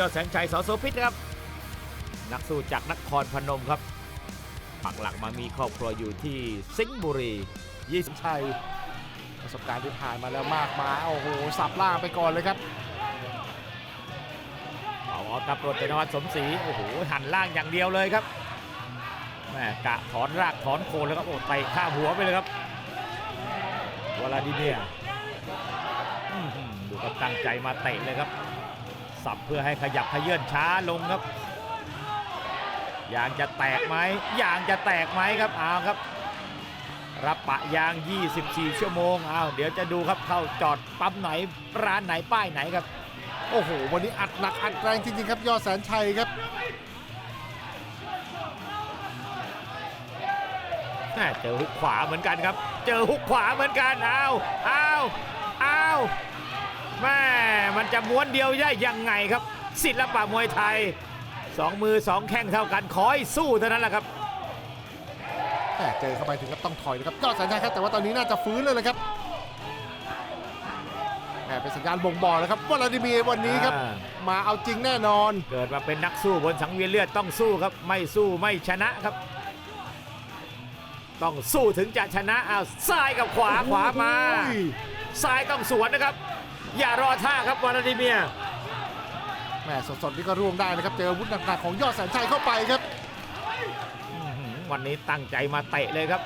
ยอดแสนชัยสอโสพิษครับ นักสู้จากนครพนมครับปักหลักมามีครอบครัวอยู่ที่สิงห์บุรี20ชัยประสบการณ์ที่ผ่านมาแล้วมากมายโอ้โหสับล่างไปก่อนเลยครับเอาออกับรถเป็นวัฒน์สมศรีโอ้โหหันล่างอย่างเดียวเลยครับแม่กะถอนรากถอนโคนแล้วครับโอ้ไต่ข้ามหัวไปเลยครับวลาดิเมียร์อื้อหือดูครับตั้งใจมาเตะเลยครับ สับเพื่อให้ขยับขยื่นช้าลงครับยางจะแตกไหมยางจะแตกไหมครับเอาครับ รับปะยาง 24 ชั่วโมงเอาเดี๋ยวจะดูครับเข้าจอดปั๊มไหนร้านไหนป้ายไหนครับ โอ้โห วันนี้อัดหนักอัดแรงจริงๆครับ ยอดแสนชัยครับแม่เจอฮุกขวาเหมือนกันครับ เจอฮุกขวาเหมือนกันอ้าวอ้าวอ้าว แม่มันจะม้วนเดียวได้ยังไงครับ ศิลปะมวยไทยสองมือสองแข้งเท่ากันขอให้สู้เท่านั้นแหละครับแต่เจอเข้าไปถึงกับต้องถอยนะครับยอดแสนชัยครับแต่ว่าตอนนี้น่าจะฟื้นเลยนะครับแหมเป็นสัญญาณบ่งบอกแล้วครับวลาดิเมียร์วันนี้ครับอ่ามาเอาจริงแน่นอน เกิดมาเป็นนักสู้บนสังเวียนเลือดต้องสู้ครับ ไม่สู้ไม่ชนะครับ ต้องสู้ถึงจะชนะอ้าวซ้ายกับขวาขวามาโอ้โหซ้ายต้องสวนนะครับ อย่ารอท่าครับวลาดิเมียร์แหมสดๆนี่ก็ร่วงได้นะครับ เจออาวุธหนักๆของยอดแสนชัยเข้าไปครับอื้อหือวันนี้ตั้งใจมาเตะเลยครับ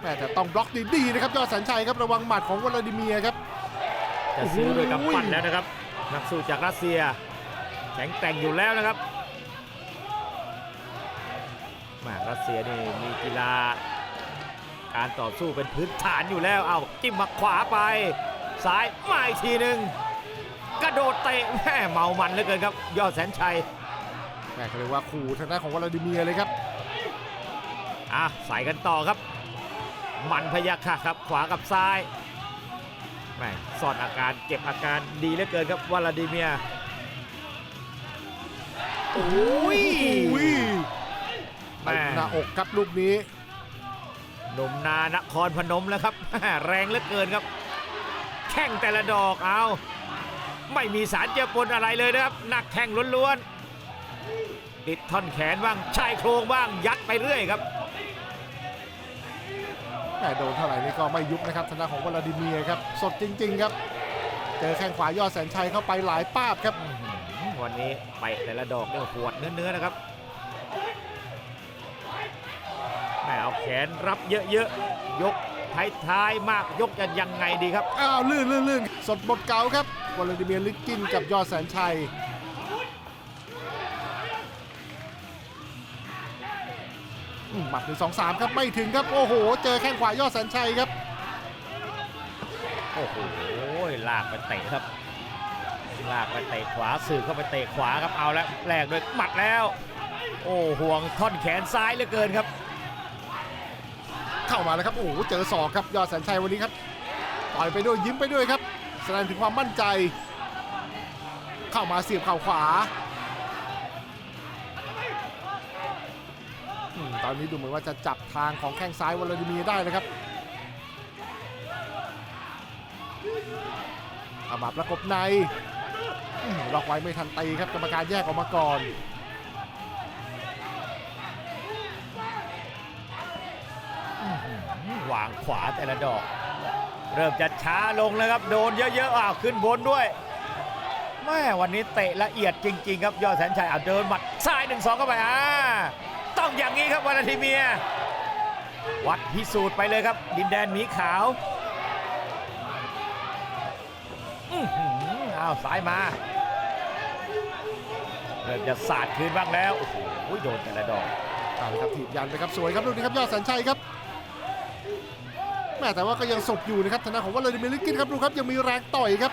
แหมแต่ต้องบล็อกดีๆนะครับยอดแสนชัยครับระวังหมัดของวลาดิเมียร์ครับจะซื้อด้วยกำปั้นโอ้โหแล้วนะครับ นักสู้จากรัสเซีย แข็งแกร่งอยู่แล้วนะครับแมารัสเซียนี่มีกีฬา การต่อสู้เป็นพื้นฐานอยู่แล้ว เอาจิ้มมาขวาไป ซ้ายมาอีกทีหนึ่งกระโดดเตะแม่เมามันเหลือเกินครับ ยอดแสนชัยแหมก็เลยว่าขู่ทางด้านของวลาดิเมียร์เลยครับอะใส่กันต่อครับ มันพยักค่ะครับ ขวากับซ้ายแหม่ซ่อนอาการเก็บอาการดีเหลือเกินครับวลาดิเมียร์โอ้ยอุ้ยแม่เต็มหน้าอกครับลูกนี้หนุ่มนานครพนมแล้วครับแรงเหลือเกินครับแข้งแต่ละดอกเอา ไม่มีสารเจือปนอะไรเลยนะครับ หนักแข้งล้วนๆติดท่อนแขนบ้างชายโครงบ้างยัดไปเรื่อยครับแต่โดนเท่าไหร่นี่ก็ไม่ยุบนะครับทางด้านของวลาดิเมียร์ครับ สดจริง ๆ ครับ เจอแข้งขวายอดแสนชัยเข้าไปหลายป้าบครับอื้อหือวันนี้ไปแต่ละดอกเนี่ยหวดเนื้อๆนะครับแม่เอาแขนรับเยอะๆยก ท้ายๆมากยกจะยังไงดีครับ อ้าวลื่นลื่นลื่นสดบทเก่าครับวลาดิเมียร์ลิกกินกับยอดแสนชัยอืมหมัดหนึ่งสองสามครับไม่ถึงครับ โอ้โห เจอแข้งขวายอดแสนชัยครับ โอ้โหลากไปเตะครับ ลากไปเตะขวาสื่อเข้าไปเตะขวาครับเอาแล้วแลกด้วยหมัดแล้ว โอ้ห่วงท่อนแขนซ้ายเหลือเกินครับ เข้ามาแล้วครับโอ้โหเจอศอกครับยอดแสนชัยวันนี้ครับต่อยไปด้วยยิ้มไปด้วยครับ แสดงถึงความมั่นใจ เข้ามาเสียบเข่าขวาตอนนี้ดูเหมือนว่าจะจับทางของแข้งซ้ายวลาดิเมียได้นะครับอาบับประกบในอืมล็อกไว้ไม่ทันตีครับกรรมการแยกออกมาก่อน วางขวาแต่ละดอก เริ่มจะช้าลงแล้วครับโดนเยอะๆอ้าวขึ้นบนด้วยแม่วันนี้เตะละเอียดจริง ๆ ครับยอดแสนชัยเอาเดินหมัดซ้ายหนึ่งสองเข้าไปอ่าต้องอย่างนี้ครับวาลาดิเมีย วัดพิสูจน์ไปเลยครับ ดินแดนหมีขาวอ้าวซ้ายมาเริ่มจะสาดคืนบ้างแล้ว โอ้โหโดนแต่ละดอกเอาละครับถีบยันไปครับสวยครับลูกนี้ครับยอดแสนชัยครับ แม่แต่ว่าก็ยังสดอยู่นะครับทางด้านของวลาดิเมียร์ลิกกินครับดูครับยังมีแรงต่อยครับ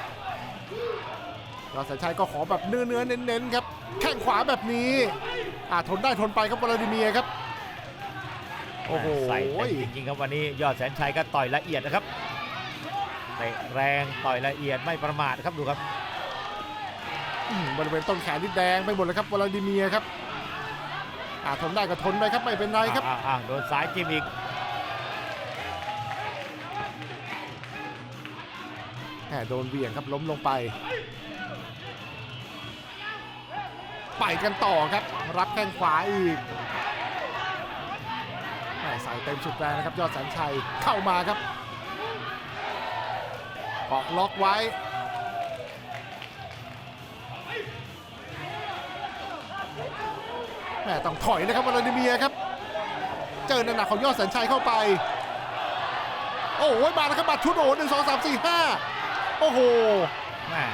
ยอดแสนชัยก็ขอแบบเนื้อเนื้อๆเน้นๆครับแข้งขวาแบบนี้อ่าทนได้ทนไปครับวลาดิเมียร์ครับโอ้โหใส่เต็มจริงๆครับวันนี้ยอดแสนชัยก็ต่อยละเอียดนะครับเตะแรงต่อยละเอียดไม่ประมาทครับดูครับอืมบริเวณต้นแขนนี่แดงไปหมดเลยครับวลาดิเมียร์ครับอ่าทนได้ก็ทนไปครับไม่เป็นไรครับอ่าอ่าโดนซ้ายจิ้มอีก มโดนเหวี่ยงครับล้มลงไป ไปกันต่อครับ รับแข้งขวาอีกแม่ใส่เต็มสุดแรงนะครับยอดแสนชัยเข้ามาครับเกาะล็อกไว้แม่ต้องถอยนะครับวลาดิเมียครับ เจอหนักของยอดแสนชัยเข้าไป โอ้โหมาแล้วครับบัตรชุดโอ้หนึ่งสองสามสี่ห้า โอ้โหแม่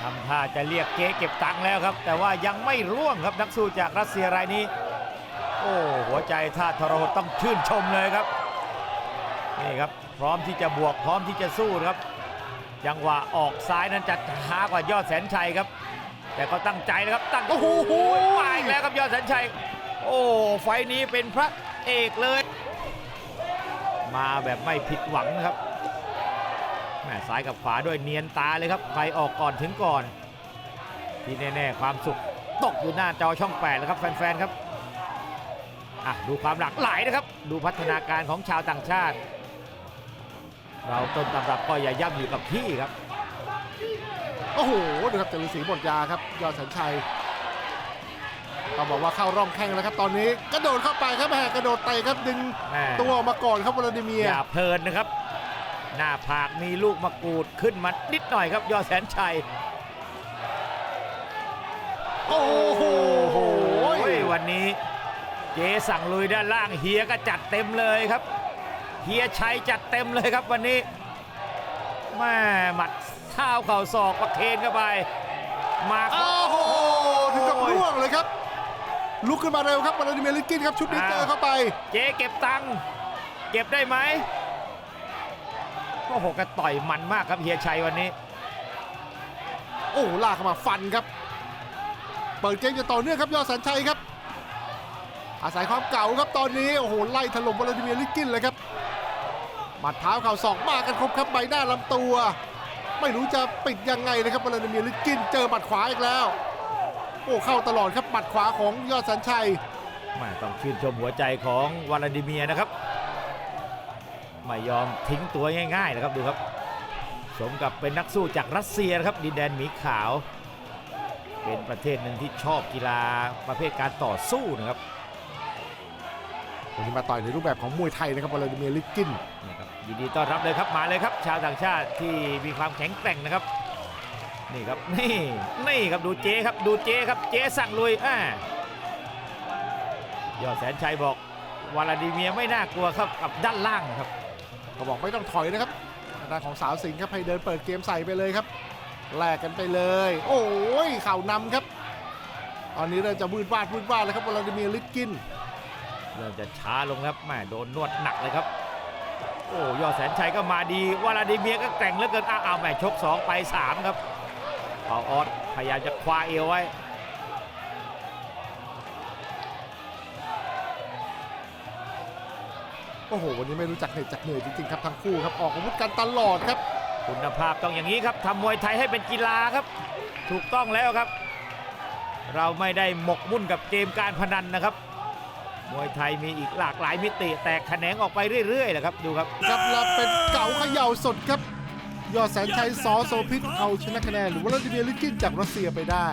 ทำท่าจะเรียกเจ๊เก็บตังค์แล้วครับ แต่ว่ายังไม่ร่วงครับนักสู้จากรัสเซียรายนี้ โอ้หัวใจท่าทรหดต้องชื่นชมเลยครับนี่ครับพร้อมที่จะบวกพร้อมที่จะสู้ครับจังหวะออกซ้ายนั้นจะช้ากว่ายอดแสนชัยครับ แต่ก็ตั้งใจนะครับตั้งโอ้โหมาอีกแล้วครับยอดแสนชัย โอ้ไฟนี้เป็นพระเอกเลย มาแบบไม่ผิดหวังนะครับ แม่ซ้ายกับขวาด้วยเนียนตาเลยครับใครออกก่อนถึงก่อน ที่แน่ๆความสุขตกอยู่หน้าจอช่อง8แล้วครับแฟนๆครับอะดูความหลากหลายนะครับ ดูพัฒนาการของชาวต่างชาติ เราต้นตำรับก็อย่าย่ำอยู่กับที่ครับ โอ้โหดูครับจรุศรีหมดยาครับ ยอดแสนชัยต้องบอกว่าเข้าร่องแข้งแล้วครับตอนนี้ กระโดดเข้าไปครับแหมกระโดดเตะครับดึงแม่ ตัวออกมาก่อนครับวลาดิเมียอร์ย่าเพลินนะครับ หน้าผากมีลูกมะกรูดขึ้นมานิดหน่อยครับยอดแสนชัย โอ้โหโอ้ยวันนี้เจสั่งลุยด้านล่างเฮียก็จัดเต็มเลยครับเฮียชัยจัดเต็มเลยครับวันนี้แม่หมัดเท้าเข่าศอกประเคนเข้าไปมาโอ้โหถึงกับร่วงเลยครับ ลุกขึ้นมาเร็วครับวลาดิเมียร์ลิกกินครับชุดนี้เจอเข้าไป เจ๊เก็บตังค์เก็บได้ไหม โอ้โหกระต่อยมันมากครับเฮียชัยวันนี้ โอ้โหลากเข้ามาฟันครับ เปิดเกมจะต่อเนื่องครับยอดแสนชัยครับ อาศัยความเก่าครับตอนนี้โอ้โหไล่ถล่มวลาดิเมียร์ลิกกินเลยครับหมัดเท้าเข่าศอกมากันครบครับใบหน้าลำตัว ไม่รู้จะปิดยังไงนะครับวลาดิเมียร์ลิกกินเจอหมัดขวาอีกแล้ว โอ้เข้าตลอดครับหมัดขวาของยอดแสนชัยแม่ต้องชื่นชมหัวใจของวลาดิเมียร์นะครับ ไม่ยอมทิ้งตัวง่ายๆนะครับดูครับ สมกับเป็นนักสู้จากรัสเซียนะครับดินแดนหมีขาว เป็นประเทศหนึ่งที่ชอบกีฬาประเภทการต่อสู้นะครับวันนี้มาต่อยในรูปแบบของมวยไทยนะครับวลาดิเมียร์ลิกกินนี่ครับยินดีต้อนรับเลยครับมาเลยครับ ชาวต่างชาติที่มีความแข็งแกร่งนะครับนี่ครับนี่นี่ครับดูเจครับดูเจครับเจสั่งลุยอ่ายอดแสนชัยบอกวลาดิเมียร์ไม่น่ากลัวครับกับด้านล่างครับ เขาบอกไม่ต้องถอยนะครับทางด้านของสาวสิงห์ครับให้เดินเปิดเกมใส่ไปเลยครับแลกกันไปเลย โอ้ยเข่านำครับ ตอนนี้เริ่มจะวืดวาดวืดวาดแล้วครับวลาดิเมียร์ลิกกินเริ่มจะช้าลงครับแม่โดนนวดหนักเลยครับ โอ้ยอดแสนชัยก็มาดีวลาดิเมียก็แกร่งเหลือเกินอ้าวแม่ชก 2 ไป 3 ครับเป่าออสพยายามจะคว้าเอวไว้ โอ้โห วันนี้ไม่รู้จักเหน็ดจักเหนื่อยจริงๆครับทั้งคู่ครับออกอาวุธกันตลอดครับ คุณภาพต้องอย่างนี้ครับทำมวยไทยให้เป็นกีฬาครับ ถูกต้องแล้วครับ เราไม่ได้หมกมุ่นกับเกมการพนันนะครับ มวยไทยมีอีกหลากหลายมิติ แตกแขนงออกไปเรื่อยๆนะครับดูครับครับแล้วเป็นเก่าเขย่าสดครับ ยอดแสนชัยสอโซพิษเอาชนะคะแนนหรือวลาดิเมียร์ลิกกินจากรัสเซียไปได้